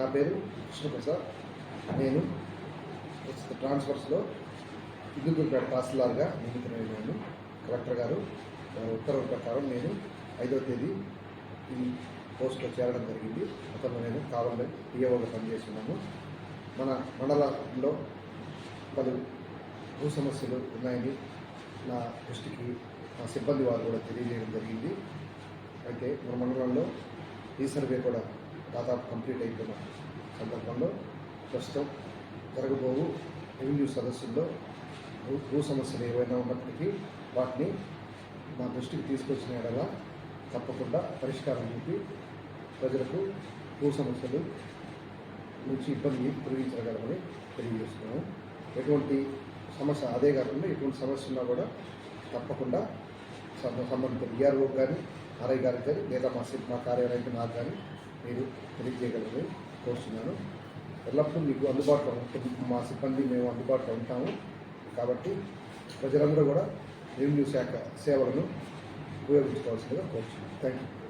నా పేరు కృష్ణప్రసాద్ నేను ప్రస్తుత ట్రాన్స్ఫర్స్లో ఇందుకూరుపేట తహసీల్దార్గా నియమితమైనాను కలెక్టర్ గారు ఉత్తర్వుల ప్రకారం నేను ఐదో తేదీ ఈ పోస్ట్లో చేరడం జరిగింది. అతను నేను కాలంలో పిఏఓగా పనిచేస్తున్నాను మన మండలంలో పలు భూ సమస్యలు ఉన్నాయని నా దృష్టికి మా సిబ్బంది వారు కూడా తెలియజేయడం జరిగింది. అయితే మన మండలంలో ఈ సర్వే కూడా దాదాపు కంప్లీట్ అయిపోయిన సందర్భంలో ప్రస్తుతం జరగబోవు రెవెన్యూ సదస్సుల్లో భూ భూ సమస్యలు ఏవైనా ఉన్నప్పటికీ వాటిని మా దృష్టికి తీసుకొచ్చిన ఎడలా తప్పకుండా పరిష్కారం చూపి ప్రజలకు భూ సమస్యలు నుంచి ఇబ్బంది తొలగించగలమని తెలియజేస్తున్నాము ఎటువంటి సమస్య అదే కాకుండా ఎటువంటి సమస్య ఉన్నా కూడా తప్పకుండా సంబంధిత విఆర్ఓ కానీ ఆర్ఐ గారికి కానీ లేదా మా సి- మా కార్యాలయానికి నాకు కానీ మీరు తెలియజేయగలరని కోరుతున్నాను ఎల్లప్పుడూ మీకు అందుబాటులో ఉంటుంది మా సిబ్బంది మేము అందుబాటులో ఉంటాము. కాబట్టి ప్రజలందరూ కూడా రెవెన్యూ శాఖ సేవలను ఉపయోగించుకోవాల్సిందిగా కోరుతున్నాను థ్యాంక్ యూ